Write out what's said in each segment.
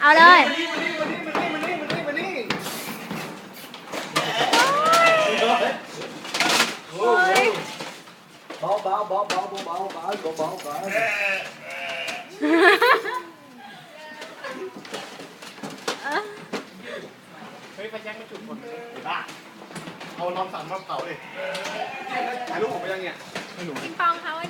เอาเลยเบาเบาเบาเบาเบาเบาเบาเบาเบาเฮ้ยไฟแจ็คไม่จุดคนไอ้บ้าเอาลองสั่งมาเผาดิถ่ายรูปผมไปยังเนี่ยไม่รู้ปิงปองคะวันนี้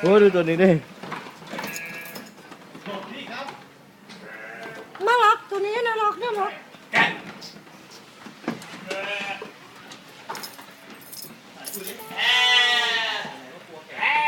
โอ้ดูตัวนี้ดินี่ครับน่ารักตัวนี้น่ารักน่ารัก